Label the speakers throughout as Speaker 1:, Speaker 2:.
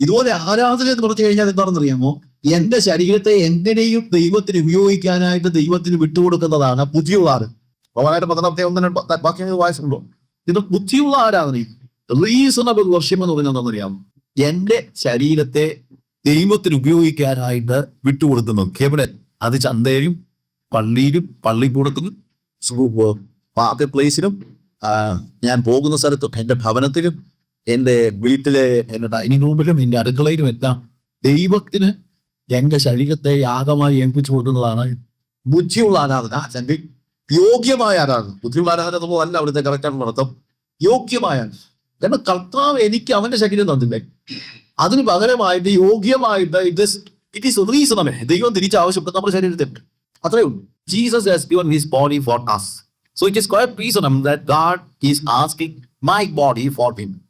Speaker 1: ഇതുപോലെ ആരാധന എന്ന് പറഞ്ഞു കഴിഞ്ഞാൽ എന്താണെന്ന് അറിയാമോ? എന്റെ ശരീരത്തെ എങ്ങനെയും ദൈവത്തിന് ഉപയോഗിക്കാനായിട്ട് ദൈവത്തിന് വിട്ടുകൊടുക്കുന്നതാണ് ബുദ്ധിയുള്ള ആര്? പ്രധാനമായിട്ട് പതിനാമത്തെ ഒന്നിനെ ബാക്കി വായിച്ചിട്ടുണ്ടോ ഇത് ബുദ്ധിയുള്ള ആരാധനയും റീസണബിൾ വർഷം എന്ന് പറഞ്ഞാൽ എന്താണെന്നറിയാമോ എന്റെ ശരീരത്തെ ദൈവത്തിന് ഉപയോഗിക്കാനായിട്ട് വിട്ടുകൊടുക്കുന്നു. കേവലെ അത് ചന്തയിലും പള്ളിയിലും പള്ളി കൊടുക്കുന്നു. മാർക്കറ്റ് പ്ലേസിലും ഞാൻ പോകുന്ന സ്ഥലത്തും എന്റെ ഭവനത്തിലും എന്റെ വീട്ടിലെ എന്റെ ഡൈനിങ് റൂമിലും എന്റെ അടുക്കളയിലും എല്ലാം ദൈവത്തിന് എന്റെ ശരീരത്തെ യാഗമായി ഏൽപ്പിച്ചു കൊടുക്കുന്നതാണ് ബുദ്ധിയുള്ള ആരാധന. അല്ലെങ്കിൽ യോഗ്യമായ ആരാധന. ബുദ്ധിയുള്ള ആരാധന പോലല്ല അവിടുത്തെ കറക്റ്റാണ് അർത്ഥം യോഗ്യമായ കാരണം കർത്താവ് എനിക്ക് അവന്റെ ശരീരം തന്നില്ലേ? അതിന് പകരമായിട്ട് യോഗ്യമായിട്ട് ഇത് ഇറ്റ് ഈസ് റീസണമേ ദൈവം തിരിച്ചാവശ്യപ്പെട്ട് നമ്മുടെ ശരീരത്തിൽ അത്രയേ ഉള്ളൂ. Jesus has given his body for us. So it is quite reasonable that God is asking my body for him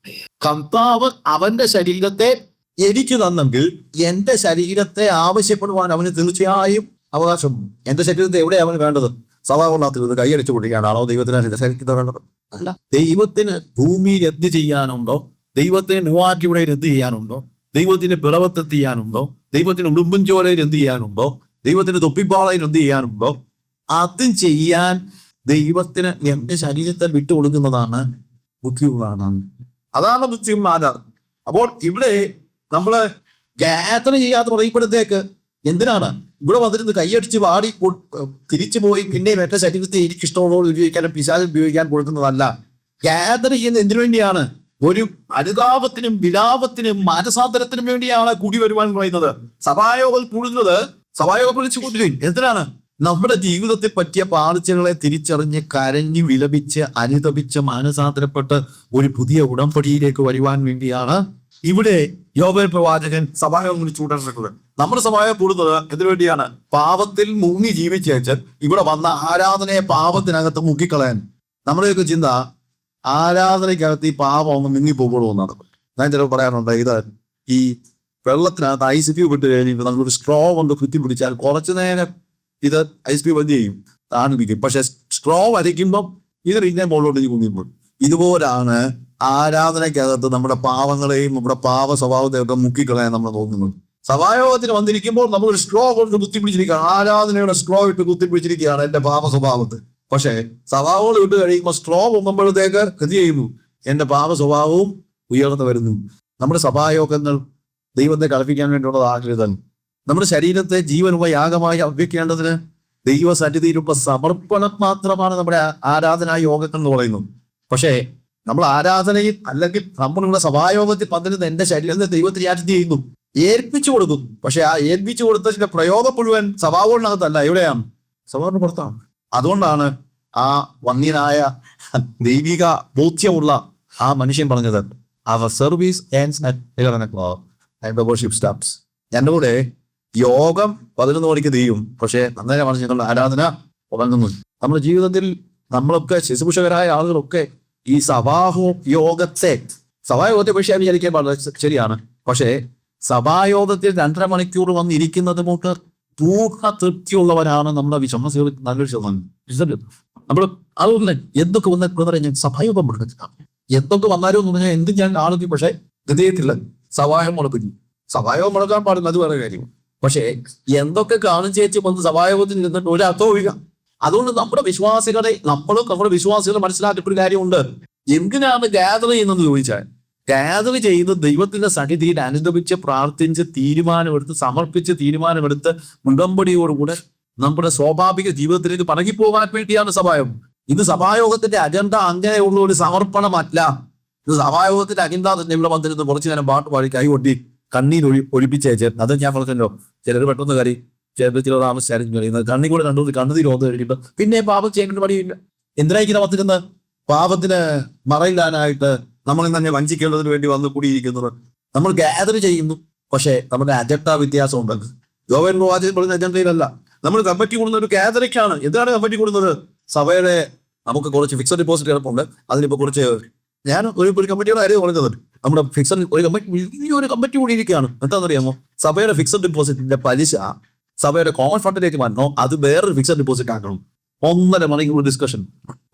Speaker 1: കർത്താവ് അവന്റെ ശരീരത്തെ എനിക്ക് തന്നെങ്കിൽ എന്റെ ശരീരത്തെ ആവശ്യപ്പെടുവാൻ അവന് തീർച്ചയായും അവകാശം. എന്റെ ശരീരത്തെ എവിടെ അവന് വേണ്ടത്? സഭ കൊള്ളാത്തത് കൈയടിച്ചു കൊടുക്കുകയാണോ ദൈവത്തിന് ശരീരത്തെ വേണ്ടത്? അല്ല. ദൈവത്തിന് ഭൂമിയിൽ എന്ത് ചെയ്യാനുണ്ടോ? ദൈവത്തിന് നുവാറ്റിയുടെ എന്ത് ചെയ്യാനുണ്ടോ? ദൈവത്തിന് പിറവത്ത് ചെയ്യാനുണ്ടോ? ദൈവത്തിന് ഉടുമ്പൻചോലയിൽ എന്ത് ചെയ്യാനുണ്ടോ? ദൈവത്തിന് തൊപ്പിപ്പാളയിൽ എന്ത് ചെയ്യാനുണ്ടോ? അതും ചെയ്യാൻ ദൈവത്തിന് എന്റെ ശരീരത്തെ വിട്ടുകൊടുക്കുന്നതാണ് ബുദ്ധിയുള്ളതാണ്. അതാണ് ബുദ്ധിമാരാണ് അപ്പോൾ ഇവിടെ നമ്മൾ ഗാത്ര ചെയ്യാതെ പറയപ്പെടുത്തേക്ക് എന്തിനാണ്? ഇവിടെ വന്നിരുന്ന് കൈയടിച്ച് വാടി തിരിച്ചു പോയി പിന്നെ മറ്റേ ശരീരത്തെ എനിക്ക് ഇഷ്ടമുള്ളവർ ഉപയോഗിക്കാനും പിശാച് ഉപയോഗിക്കാൻ കൊടുക്കുന്നതല്ല. ഗാദർ ചെയ്യുന്നത് എന്തിനു വേണ്ടിയാണ്? ഒരു അനുതാപത്തിനും വിലാപത്തിനും മാനസാന്തരത്തിനും വേണ്ടിയാണ് കൂടി വരുവാൻ പറയുന്നത്. സഭായോഗം കൂടുന്നത് സഭായോഗം വിളിച്ചു കൂട്ടുകയും എന്തിനാണ്? നമ്മുടെ ജീവിതത്തിൽ പറ്റിയ പാളിച്ചകളെ തിരിച്ചറിഞ്ഞ് കരഞ്ഞു വിലപിച്ച് അനുതപിച്ച് മാനസാന്തരപ്പെട്ട് ഒരു പുതിയ ഉടമ്പടിയിലേക്ക് വരുവാൻ വേണ്ടിയാണ് ഇവിടെ യോബൽ പ്രവാചകൻ സഭായോഗം കൂട്ടാൻ നമ്മുടെ സഭായം കൂടുന്നത് എന്തിനു വേണ്ടിയാണ്? പാപത്തിൽ മുങ്ങി ജീവിച്ചേച്ച് ഇവിടെ വന്ന ആരാധനയെ പാപത്തിനകത്ത് മുക്കിക്കളയാൻ. നമ്മുടെയൊക്കെ ചിന്ത ആരാധനയ്ക്കകത്ത് ഈ പാപം ഒന്ന് മിങ്ങി പോകുള്ളൂ എന്നാണ് ഞാൻ ചിലപ്പോൾ പറയാറുണ്ട് ഇത് ഈ വെള്ളത്തിനകത്ത് ഐസ് ഇട്ട് കഴിഞ്ഞിട്ട് നമ്മളൊരു സ്ട്രോ കൊണ്ട് കുത്തി പിടിച്ചാൽ കുറച്ചു നേരം ഇത് ഐസ് പി എന്ത് ചെയ്യും താണിരിക്കും പക്ഷെ സ്ട്രോ വരയ്ക്കുമ്പം ഇത് ഇതിനെ മുകളിലോട്ട് കുങ്ങിപ്പോൾ ഇതുപോലാണ് ആരാധനയ്ക്കകത്ത് നമ്മുടെ പാവങ്ങളെയും നമ്മുടെ പാവ സ്വഭാവത്തെയൊക്കെ മുക്കിക്കളയാൻ നമ്മൾ തോന്നുന്നത്. സഭായോഗത്തിന് വന്നിരിക്കുമ്പോൾ നമ്മൾ ഒരു സ്ട്രോ കൊണ്ട് കുത്തിപ്പിടിച്ചിരിക്കുകയാണ്. ആരാധനയുടെ സ്ട്രോ ഇട്ട് കുത്തിപ്പിടിച്ചിരിക്കുകയാണ് എന്റെ പാവ സ്വഭാവത്ത്. പക്ഷേ സ്വഭാവങ്ങൾ ഇട്ട് കഴിയുമ്പോൾ സ്ട്രോ പൊങ്ങുമ്പോഴത്തേക്ക് എന്ത് ചെയ്യുന്നു? എന്റെ പാവ സ്വഭാവവും ഉയർന്നു വരുന്നു. നമ്മുടെ സഭായോഗങ്ങൾ ദൈവത്തെ കളിപ്പിക്കാൻ വേണ്ടിയുള്ളത് ആഗ്രഹം നമ്മുടെ ശരീരത്തെ ജീവനുള്ള യാഗമായി അർപ്പിക്കേണ്ടതിന് ദൈവ സന്നിധിയിലുള്ള സമർപ്പണം മാത്രമാണ് നമ്മുടെ ആരാധന യോഗങ്ങൾ എന്ന് പറയുന്നത്. പക്ഷേ നമ്മൾ ആരാധനയിൽ അല്ലെങ്കിൽ നമ്മളുടെ സഭായോഗത്തിൽ പന്തിരുന്ന എന്റെ ശരീരത്തെ ദൈവത്തിന് എന്ത് ചെയ്യുന്നു. ഏൽപ്പിച്ചു കൊടുക്കുന്നു. പക്ഷെ ആ ഏൽപ്പിച്ചു കൊടുത്തതിന്റെ പ്രയോഗം മുഴുവൻ സഭാവോടിനകത്തല്ല. എവിടെയാണ്? സഭാവിന് പുറത്താണ്. അതുകൊണ്ടാണ് ആ വന്യനായ ദൈവിക ബോധ്യമുള്ള ആ മനുഷ്യൻ പറഞ്ഞത് അവർ സർവീസ് വർഷിപ്പ് സ്റ്റാപ്സ് എന്റെ കൂടെ യോഗം പതിനൊന്ന് മണിക്ക് തീയും. പക്ഷേ പറഞ്ഞു ഞങ്ങളുടെ ആരാധന ഉറങ്ങുന്നു നമ്മുടെ ജീവിതത്തിൽ നമ്മളൊക്കെ ശുശ്രൂഷകരായ ആളുകളൊക്കെ ഈ സഭാഹോ യോഗത്തെ സഭായോഗത്തെ പക്ഷേ വിചാരിക്കാൻ പാടില്ല ശരിയാണ്. പക്ഷേ സഭായോഗത്തിൽ രണ്ടര മണിക്കൂർ വന്നിരിക്കുന്നത് നമുക്ക് പൂർണ തൃപ്തിയുള്ളവരാണ് നമ്മുടെ വിശ്വാസികൾ നല്ലൊരു ശതമാനം നമ്മൾ അതൊന്നും എന്തൊക്കെ വന്ന പറഞ്ഞാൽ സഭായോഗം മുടങ്ങില്ല എന്തൊക്കെ വന്നാലും എന്ന് പറഞ്ഞാൽ എന്ത് ഞാൻ ആളുകൾ പക്ഷേ ഹൃദയത്തില്ല സഭായം മുടക്കുന്നു സഭായോഗം മുടക്കാൻ പാടില്ല അത് വേറെ കാര്യം. പക്ഷേ എന്തൊക്കെ കാണും ചേച്ചി വന്ന് സഭായോഗത്തിൽ നിന്നിട്ട് ഒരു അർത്ഥവും ഇല്ല. അതുകൊണ്ട് നമ്മുടെ വിശ്വാസികളെ നമ്മളും നമ്മുടെ വിശ്വാസികളെ മനസ്സിലാക്കിയിട്ടൊരു കാര്യമുണ്ട്. എന്തിനാണ് ഗാദർ ചെയ്യുന്നത് ചോദിച്ചാൽ ഗ്യാദർ ചെയ്ത് ദൈവത്തിന്റെ സന്നിധിയിൽ അനുദപിച്ച് പ്രാർത്ഥിച്ച് തീരുമാനമെടുത്ത് സമർപ്പിച്ച് തീരുമാനമെടുത്ത് ഉടമ്പടിയോടുകൂടെ നമ്മുടെ സ്വാഭാവിക ജീവിതത്തിലേക്ക് പണകിപ്പോകാൻ വേണ്ടിയാണ് സഭായോഗം. ഇത് സഭായോഗത്തിന്റെ അജണ്ട അങ്ങനെയുള്ള ഒരു സമർപ്പണമല്ല. ഇത് സഭായോഗത്തിന്റെ അജണ്ട തന്നെ ഇവിടെ വന്നിരുന്ന് കുറച്ചു നേരം പാട്ട് പാടി കൈ കൊട്ടി. കണ്ണീർ ഒഴി ഒഴിപ്പിച്ചേച്ച് അത് ഞാൻ പറഞ്ഞല്ലോ ചിലർ പെട്ടെന്ന് കരി ചിലർ ചിലർ താമസിച്ചാലും കഴിയുന്നത് കണ്ണി കൂടെ രണ്ടു കണ്ണുതി ഓന്ന് കഴിഞ്ഞിട്ട് പിന്നെ പാപം ചെയ്യേണ്ട പണിയില്ല എന്തിനായിരിക്കും വന്നിരുന്ന്? പാപത്തിന് മറയിടാനായിട്ട് നമ്മൾ തന്നെ വഞ്ചിക്കേണ്ടതിന് വേണ്ടി വന്ന് കൂടിയിരിക്കുന്നത്. നമ്മൾ ഗാദർ ചെയ്യുന്നു. പക്ഷേ നമ്മുടെ അജണ്ട വ്യത്യാസം ഉണ്ടെന്ന് ഗോവൻ പ്രവാചകൻ പറയുന്ന അജണ്ടയിലല്ല നമ്മൾ കമ്മിറ്റി കൂടുന്ന ഒരു ഗ്യാദറിക്കാണ് എന്താണ് കമ്മിറ്റി കൂടുന്നത്? സഭയുടെ നമുക്ക് കുറച്ച് ഫിക്സഡ് ഡിപ്പോസിറ്റ് കിടപ്പുണ്ട്. അതിനിപ്പോ കുറച്ച് ഞാൻ ഒരു ഒരു കമ്മിറ്റിയുടെ കാര്യം നമ്മുടെ ഫിക്സഡ് ഒരു കമ്മിറ്റി വലിയ ഒരു കമ്മിറ്റി കൂടി ഇരിക്കുകയാണ്. എന്താണെന്നറിയാമോ? സഭയുടെ ഫിക്സഡ് ഡിപ്പോസിറ്റിന്റെ പലിശ സഭയുടെ കോമൺ ഫണ്ടിലേക്ക് വന്നോ അത് വേറൊരു ഫിക്സഡ് ഡിപ്പോസിറ്റ് ആക്കണം. ഒന്നര മണിക്കൂർ ഡിസ്കഷൻ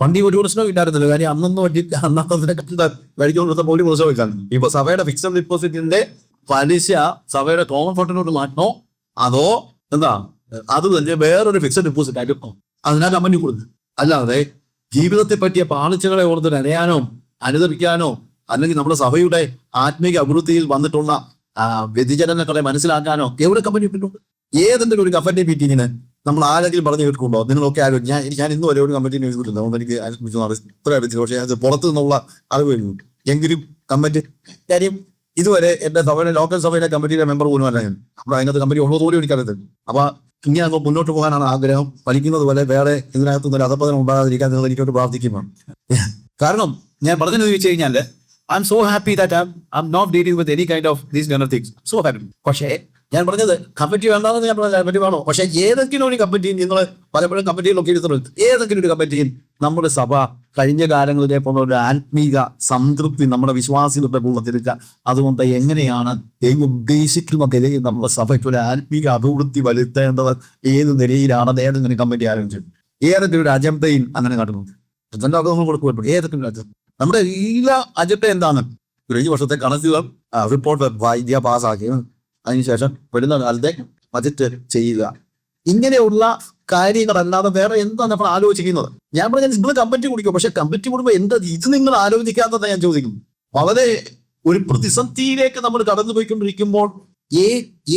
Speaker 1: വണ്ടി ഒരു പ്രശ്നവും ഇല്ലായിരുന്നല്ലോ. കാര്യം അന്നൊന്നും പറ്റി അന്നത്തെ വഴിക്കൊടുത്ത പോലും പ്രശ്നം വെക്കാൻ ഇപ്പൊ സഭയുടെ ഫിക്സഡ് ഡിപ്പോസിറ്റിന്റെ പലിശ സഭയുടെ കോമൺ ഫണ്ടിനോട് മാറ്റണോ? അതോ എന്താ? അത് തന്നെ വേറൊരു ഫിക്സഡ് ഡിപ്പോസിറ്റ് ആയിട്ട് അതിനാ കമ്പനി കൊടുത്തു അല്ലാതെ ജീവിതത്തെ പറ്റിയ പാളിച്ചകളെ ഓർത്ത് നനയാനോ അനുദരിക്കാനോ അല്ലെങ്കിൽ നമ്മുടെ സഭയുടെ ആത്മീക അഭിവൃദ്ധിയിൽ വന്നിട്ടുള്ള വ്യതിചലനങ്ങളെ മനസ്സിലാക്കാനോ എവിടെ കമ്പനി ഇട്ടിട്ടുണ്ട് ഏതെങ്കിലും ഒരു കമ്പനി മീറ്റിങ്ങിന് നമ്മൾ ആരെങ്കിലും പറഞ്ഞു കേൾക്കുന്നുണ്ടോ നിങ്ങളൊക്കെ ആരും ഞാൻ ഞാൻ ഇന്ന് വരെ ഒരു കമ്പനി എഴുതിയിട്ടില്ല അതുകൊണ്ട് എനിക്ക് അതിനെക്കുറിച്ച് അറിയിച്ചില്ല പക്ഷേ അത് പുറത്തു നിന്നുള്ള അറിവ് വരുന്നു എങ്കിലും കമ്മിറ്റി കാര്യം ഇതുവരെ എന്റെ സഭയുടെ ലോക്കൽ സഭയിലെ കമ്മിറ്റിയുടെ മെമ്പർ പോലും അല്ല ഞാൻ. അപ്പൊ അതിനകത്ത് കമ്മിറ്റി ഉള്ളതുപോലും എനിക്കറിയത്തില്ല അപ്പൊ ഇനി അങ്ങ് മുന്നോട്ട് പോകാനാണ് ആഗ്രഹം. പഠിക്കുന്നത് പോലെ വേറെ ഇതിനകത്ത് ഒരു അധപ്പതനം ഉണ്ടാകാതിരിക്കാൻ നിങ്ങൾ എനിക്കോട്ട് പ്രാർത്ഥിക്കുമ്പോൾ
Speaker 2: കാരണം ഞാൻ പറഞ്ഞു ചോദിച്ചു കഴിഞ്ഞാൽ I so happy that I am not dealing with any kind of these kind of things so happy
Speaker 1: പക്ഷേ ഞാൻ പറഞ്ഞത് കമ്മിറ്റി വേണ്ടാന്ന് ഞാൻ പറഞ്ഞത് കമ്മിറ്റി വേണോ പക്ഷെ ഏതെങ്കിലും ഒരു കമ്മിറ്റിയിൽ നിങ്ങൾ പലപ്പോഴും കമ്മിറ്റിയിലൊക്കെ എടുത്തിട്ടുണ്ട് ഏതെങ്കിലും ഒരു കമ്മിറ്റിയിൽ നമ്മുടെ സഭ കഴിഞ്ഞ കാലങ്ങളിലെ പോലെ ഒരു ആത്മീക സംതൃപ്തി നമ്മുടെ വിശ്വാസികളുടെ ഉള്ളതിരിക്കുക അതുകൊണ്ട് എങ്ങനെയാണ് ദൈവം ഉദ്ദേശിക്കുന്ന നിലയിൽ നമ്മുടെ സഭയ്ക്ക് ഒരു ആത്മീക അഭിവൃദ്ധി വരുത്തേണ്ടത്? ഏത് നിലയിലാണ് ഏതെങ്കിലും കമ്മിറ്റി ആരംഭിച്ചു ഏതെങ്കിലും ഒരു അജന്തയും അങ്ങനെ നടന്നു. അജണ്ട നമ്മൾ ഏതെങ്കിലും അജണ്ട നമ്മുടെ എല്ലാ അജണ്ട എന്താണ്? കഴിഞ്ഞ വർഷത്തെ കണക്കുകൾ റിപ്പോർട്ട് വൈദ്യ പാസ്സാക്കി. അതിനുശേഷം വരുന്ന കാലത്തെ ബജറ്റ് ചെയ്യുക. ഇങ്ങനെയുള്ള കാര്യങ്ങളല്ലാതെ വേറെ എന്താണ് നമ്മൾ ആലോചിക്കുന്നത്? ഞാൻ പറഞ്ഞ നിങ്ങൾ കമ്പറ്റി കുടിക്കും. പക്ഷെ കമ്പറ്റി കൂടുമ്പോൾ എന്താ ഇത്? നിങ്ങൾ ആലോചിക്കാത്തതാണ് ഞാൻ ചോദിക്കുന്നു. വളരെ ഒരു പ്രതിസന്ധിയിലേക്ക് നമ്മൾ കടന്നുപോയിക്കൊണ്ടിരിക്കുമ്പോൾ ഏ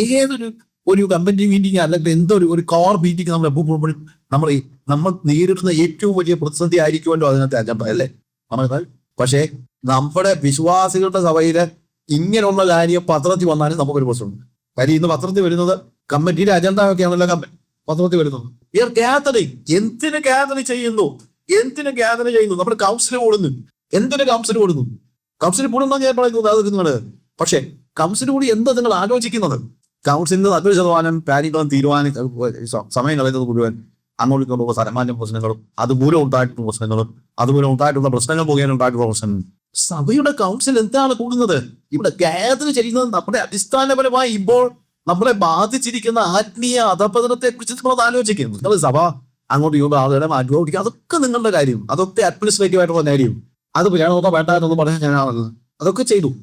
Speaker 1: ഏതൊരു ഒരു കമ്പനി മീറ്റിംഗ് അല്ലെങ്കിൽ എന്തൊരു ഒരു കോർ മീറ്റിംഗ് നമ്മൾ പോകുമ്പോഴും നമ്മൾ നമ്മൾ നേരിടുന്ന ഏറ്റവും വലിയ പ്രതിസന്ധി ആയിരിക്കുമല്ലോ അതിനകത്ത് അജണ്ട അല്ലേ? നമ്മൾ പക്ഷേ നമ്മുടെ വിശ്വാസികളുടെ സഭയിൽ ഇങ്ങനെയുള്ള കാര്യം പത്രത്തിൽ വന്നാലും നമുക്കൊരു പ്രശ്നമുണ്ട്. കാര്യം ഇന്ന് പത്രത്തിൽ വരുന്നത് കമ്മിറ്റിയുടെ അജണ്ട ഒക്കെയാണല്ലോ കമ്പ പത്രത്തിൽ വരുന്നത്. ഇയർ ഗാദറിങ് എന്തിന് ഗാദറി ചെയ്യുന്നു? എന്തിന് ഗാദറി ചെയ്യുന്നു? നമ്മുടെ കൗൺസിൽ കൂടുന്നു. എന്തിന് കൗൺസിൽ കൂടുന്നു? കൗൺസിൽ കൂടുന്ന ഞാൻ പറയുന്നത്. അത് നിങ്ങൾ പക്ഷേ കൗൺസിൽ കൂടി എന്താ നിങ്ങൾ ആലോചിക്കുന്നത്? കൗൺസിലിന്റെ നല്ലൊരു ശതമാനം കാര്യങ്ങളും തീരുമാനം സമയം കളയുന്നത് മുഴുവൻ. അങ്ങോട്ടും ഇങ്ങോട്ടുള്ള സാമാന്യ പ്രശ്നങ്ങളും അതുമൂലം ഉണ്ടായിട്ടുള്ള പ്രശ്നങ്ങളും അതുമൂലം ഉണ്ടായിട്ടുള്ള പ്രശ്നങ്ങൾ മുഖേന ഉണ്ടായിട്ടുള്ള പ്രശ്നങ്ങൾ സഭയുടെ കൗൺസിൽ എന്താണ് കൂടുന്നത്? ഇവിടെ ഗാദർ ചെയ്യുന്നത് നമ്മുടെ അടിസ്ഥാനപരമായി ഇപ്പോൾ നമ്മളെ ബാധിച്ചിരിക്കുന്ന ആത്മീയ അധപതനത്തെ കുറിച്ച് നമ്മൾ ആലോചിക്കുന്നു. നിങ്ങൾ സഭ അങ്ങോട്ട് യോഗ ആളുകളെ അനുഭവിക്കുക അതൊക്കെ നിങ്ങളുടെ കാര്യം. അതൊക്കെ അഡ്മിനിസ്ട്രേറ്റീവ് ആയിട്ടുള്ള കാര്യം. അത് വേണമോ വേണ്ട എന്നൊന്നും പറഞ്ഞാൽ ഞാനാണത് അതൊക്കെ ചെയ്തു.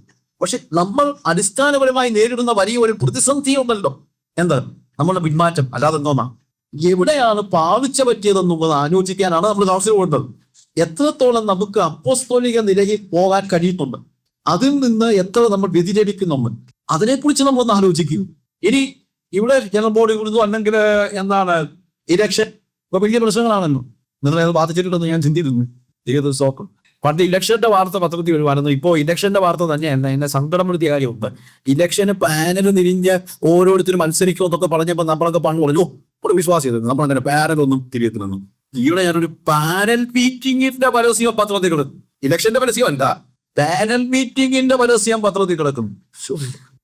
Speaker 1: പക്ഷെ നമ്മൾ അടിസ്ഥാനപരമായി നേരിടുന്ന വലിയ ഒരു പ്രതിസന്ധി ഉണ്ടല്ലോ. എന്ത്? നമ്മളുടെ പിന്മാറ്റം. അല്ലാതെ എന്തോന്നാ എവിടെയാണ് പാളിച്ച പറ്റിയതെന്നുള്ളത് ആലോചിക്കാനാണ് നമ്മൾ കൗൺസിൽ പോകേണ്ടത് എത്രത്തോളം നമുക്ക് അപ്പോസ്തോലിക നിലയിൽ പോകാൻ കഴിയുന്നുണ്ട്? അതിൽ നിന്ന് എത്ര നമ്മൾ വ്യതിചരിക്കുന്നുണ്ട് അതിനെക്കുറിച്ച് നമ്മൾ ഒന്ന് ആലോചിക്കും. ഇനി ഇവിടെ ജനറൽ ബോഡി കൊടുത്തു അല്ലെങ്കിൽ എന്താണ് ഇലക്ഷൻ ഇപ്പൊ വലിയ പ്രശ്നങ്ങളാണല്ലോ. നിങ്ങൾ അത് ബാധിച്ചിട്ടുണ്ടെന്ന് ഞാൻ ചിന്തിക്കുന്നു. ഏത് സോക്കും.
Speaker 2: പണ്ട് ഇലക്ഷന്റെ വാർത്ത പത്രത്തിൽ വരുവാനും ഇപ്പോ ഇലക്ഷന്റെ വാർത്ത തന്നെ എന്നെ സങ്കടപ്പെടുത്തിയ കാര്യമുണ്ട്. ഇലക്ഷന് പാനൽ നിരിഞ്ഞ് ഓരോരുത്തരും മത്സരിക്കുമെന്നൊക്കെ പറഞ്ഞപ്പോ നമ്മളൊക്കെ പണ്ട് പറഞ്ഞു ഒരു വിശ്വാസം ചെയ്തിരുന്നു നമ്മൾ അങ്ങനെ പാരലൊന്നും തിരിയത്തില്ലെന്നും. ഇവിടെ ഞാനൊരു പാനൽ മീറ്റിംഗിന്റെ പരസ്യം പത്രത്തിൽ കിടക്കും ഇലക്ഷന്റെ പരസ്യം അല്ല. പാനൽ മീറ്റിംഗിന്റെ പരസ്യം പത്രത്തിൽ കിടക്കും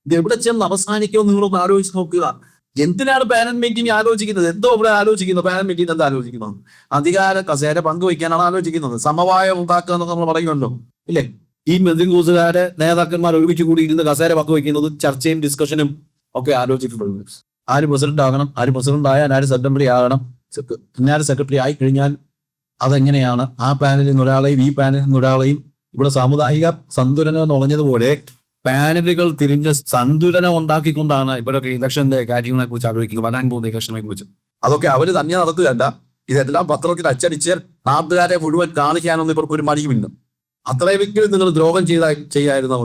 Speaker 2: ഇത് എവിടെ ചെന്ന് അവസാനിക്കുമെന്ന് നിങ്ങളൊന്ന് ആലോചിച്ച് നോക്കുക. എന്തിനാണ് പാനൽ മീറ്റിംഗ് ആലോചിക്കുന്നത്? എന്തോ ഇവിടെ ആലോചിക്കുന്നത് പാനൽ മീറ്റിംഗ് എന്താ ആലോചിക്കുന്നത്? അധികാര കസേര പങ്കുവയ്ക്കാനാണ് ആലോചിക്കുന്നത്. സമവായം ഉണ്ടാക്കുക എന്നൊക്കെ നമ്മൾ പറയുമല്ലോ. ഇല്ലേ? ഈ മെന്തിൻകൂസുകാരെ നേതാക്കന്മാർ ഒരുമിച്ച് കൂടി ഇരുന്ന് കസേര പങ്കുവയ്ക്കുന്നത് ചർച്ചയും ഡിസ്കഷനും ഒക്കെ ആലോചിക്കപ്പെടുന്നു. ആര് പ്രസിഡന്റ് ആകണം ആര് പ്രസിഡന്റ് ആയാൽ ആര് സെക്രട്ടറി ആകണം പിന്നെ സെക്രട്ടറി ആയി കഴിഞ്ഞാൽ അതെങ്ങനെയാണ്? ആ പാനലിൽ നിന്ന് ഒരാളെയും ഈ പാനലിൽ നിന്ന് ഒരാളെയും ഇവിടെ സാമുദായിക സന്തുലനം എന്ന് പറഞ്ഞതുപോലെ പാനലുകൾ തിരിഞ്ഞ് സന്തുലനം ഉണ്ടാക്കിക്കൊണ്ടാണ് ഇവരൊക്കെ ഇലക്ഷന്റെ കാര്യങ്ങളെ കുറിച്ച് ആലോചിക്കുന്നത് വരാൻ പോകുന്ന ഇലക്ഷനെ കുറിച്ച്
Speaker 1: അതൊക്കെ അവർ തന്നെ നടത്തുകയല്ല. ഇതെല്ലാം പത്രത്തിൽ അച്ചടിച്ച് നാട്ടുകാരെ മുഴുവൻ കാണിക്കാനൊന്നും ഇവർക്ക് ഒരു മടിയുമില്ല. അത്രയെങ്കിലും നിങ്ങൾ ദ്രോഹം ചെയ്ത ചെയ്യായിരുന്നു?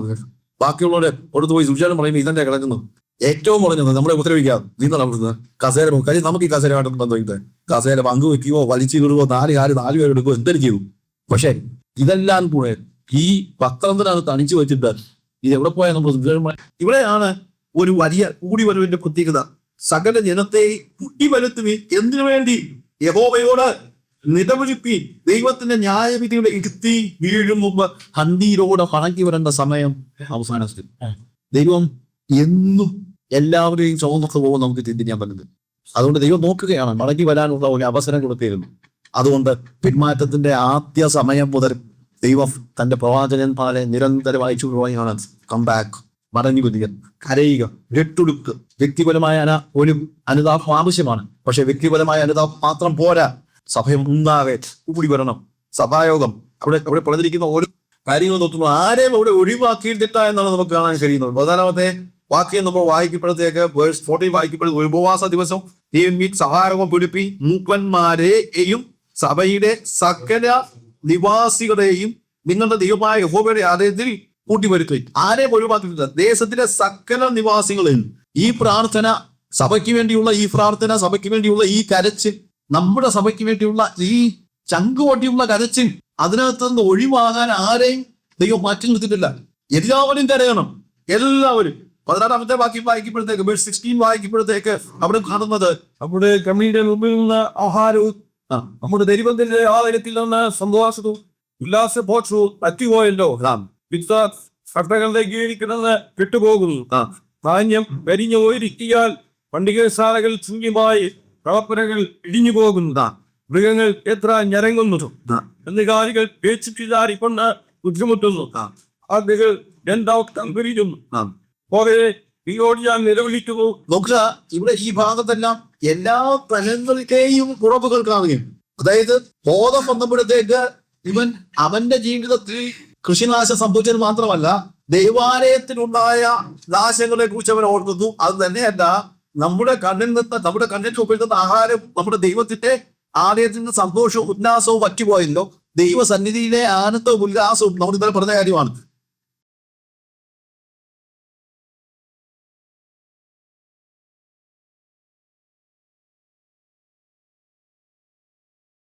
Speaker 1: ബാക്കിയുള്ളവരെ കൊടുത്തു പോയി സുചാരം പറയുമ്പോൾ ഇതന്നെ കിടക്കുന്നു ഏറ്റവും കുറഞ്ഞത് നമ്മളെ ഉപദ്രവിക്കാം. നിങ്ങൾ അവിടുന്ന് കസേര. കാര്യം നമുക്ക് ഈ കസേരമായിട്ടൊന്നും ബന്ധമില്ല കസേര പങ്കുവെക്കുകയോ വലിച്ചു കീറുകയോ നാല് കാൽ നാല് പേര് എടുക്കുകയോ എന്തെങ്കിലും ചെയ്തു പക്ഷെ ഇതെല്ലാം കൂടെ ഈ പത്രത്തിനകത്ത് തണിച്ചു വെച്ചിട്ട് ഇത് എവിടെ പോയാൽ നമ്മൾ ഇവിടെയാണ് ഒരു വലിയ കൂടി വരവിന്റെ പ്രത്യേകത. സകല ജനത്തെ കുട്ടിവരുത്തുവി എന്തിനു വേണ്ടി? യഹോബയോട് നിലവിളിപ്പി ദൈവത്തിന്റെ ന്യായവിധിയുടെ ഇരുത്തി വീഴും മുമ്പ് ഹന്തിയിലൂടെ കണക്കി വരേണ്ട സമയം അവസാനത്തിൽ. ദൈവം എന്നും എല്ലാവരെയും ചുമന്നൊക്കെ പോകും നമുക്ക് ചിന്തിക്കാൻ പറ്റുന്നത്. അതുകൊണ്ട് ദൈവം നോക്കുകയാണ് മടങ്ങി വരാനുള്ള ഒരു അവസരം കൊടുത്തിരുന്നു. അതുകൊണ്ട് പിന്മാറ്റത്തിന്റെ ആദ്യ സമയം മുതൽ ദൈവം തന്റെ പ്രവാചകന്മാരെ നിരന്തരമായി ചുരുവായാണ് കം ബാക്ക് മടങ്ങി കുതിക കരയുക. രട്ടുടുക്ക് വ്യക്തിപരമായ അന ഒരു അനുതാപം ആവശ്യമാണ്. പക്ഷെ വ്യക്തിപരമായ അനുതാപം മാത്രം പോരാ. സഭയം ഉണ്ടാകെ കൂടി വരണം. സഭായോഗം. അവിടെ അവിടെ പറഞ്ഞിരിക്കുന്ന ഓരോ കാര്യങ്ങൾ നോക്കുമ്പോൾ ആരെയും അവിടെ ഒഴിവാക്കിയിട്ടില്ല എന്നാണ് നമുക്ക് കാണാൻ കഴിയുന്നത്. പ്രധാനമത്തെ വാക്യം നമ്മൾ വായിക്കുമ്പോഴത്തേക്ക് വേഴ്സ് ഫോർട്ടി ഒരു ഉപവാസ ദിവസം ദൈവം സഹായവും പിടിപ്പി മൂക്കന്മാരെയും സഭയുടെ സകല നിവാസികളെയും നിങ്ങളുടെ ദൈവമായ യഹോവയുടെ ആലയത്തിൽ വരുത്തി ആരെ ഒഴിവാക്കിയിട്ടില്ല ദേശത്തിലെ സകല നിവാസികളെയും. ഈ പ്രാർത്ഥന സഭയ്ക്ക് വേണ്ടിയുള്ള ഈ പ്രാർത്ഥന സഭയ്ക്ക് വേണ്ടിയുള്ള ഈ കരച്ചിൽ നമ്മുടെ സഭയ്ക്ക് വേണ്ടിയുള്ള ഈ ചങ്കുവട്ടിയുള്ള കരച്ചിൽ അതിനകത്ത് നിന്ന് ഒഴിവാകാൻ ആരെയും ദൈവം മാറ്റി നിർത്തിയിട്ടില്ല എല്ലാവരും കരയണം. എല്ലാവരും. പതിനാറാമത്തെ വാക്യം വായിക്കുമ്പോഴത്തേക്ക് വേഴ്സ് സിക്സ്റ്റീൻ വായിക്കുമ്പോഴത്തേക്ക് അവിടെ കാണുന്നത്
Speaker 3: നമ്മുടെ കമ്മിയുടെ മുമ്പിൽ നിന്ന് ആഹാരവും നമ്മുടെ ദൈവത്തിന്റെ ആലയത്തിൽ നിന്ന് സന്തോഷവും ഉല്ലാസബോധവും പറ്റുപോയല്ലോ വിത്ത സട്ടകളുടെ ഇരിക്കുന്നത് വിട്ടുപോകുന്നു ധാന്യം വരിഞ്ഞു പോയിരിക്കിയാൽ പണ്ടികശാലകൾ ശൂന്യമായി പ്രവർത്തനങ്ങൾ ഇടിഞ്ഞു പോകുന്നു. മൃഗങ്ങൾ എത്ര ഞരങ്ങുന്നു.
Speaker 1: ആ,
Speaker 3: കന്നുകാലികൾ പേച്ചിപ്പിതാറിക്കൊണ്ട് ബുദ്ധിമുട്ടുന്നു. ആദ്യകൾ രണ്ടാം പിരിയുന്നു പോലെ നീയോട് ഞാൻ നിലവിളിക്കുന്നു.
Speaker 1: നോക്കുക ഇവിടെ ഈ ഭാഗത്തെല്ലാം എല്ലാ തലങ്ങളിലെയും കുറവുകൾ കാണുകയും അതായത് ബോധം വന്നപ്പോഴത്തേക്ക് ഇവൻ അവന്റെ ജീവിതത്തിൽ കൃഷിനാശം സംഭവിച്ചത് മാത്രമല്ല ദൈവാലയത്തിലുണ്ടായ നാശങ്ങളെ കുറിച്ച് അവൻ ഓർക്കുന്നു. അത് തന്നെയല്ല നമ്മുടെ കണ്ണിൽ നിന്ന് നമ്മുടെ കണ്ണിൽ ഉപയോഗിക്കുന്ന ആഹാരം നമ്മുടെ ദൈവത്തിന്റെ ആലയത്തിൽ നിന്ന് സന്തോഷവും ഉല്ലാസവും പറ്റുപോയല്ലോ ദൈവസന്നിധിയിലെ ആനന്ദവും ഉല്ലാസവും നമ്മൾ ഇന്നലെ പറഞ്ഞ കാര്യമാണ്.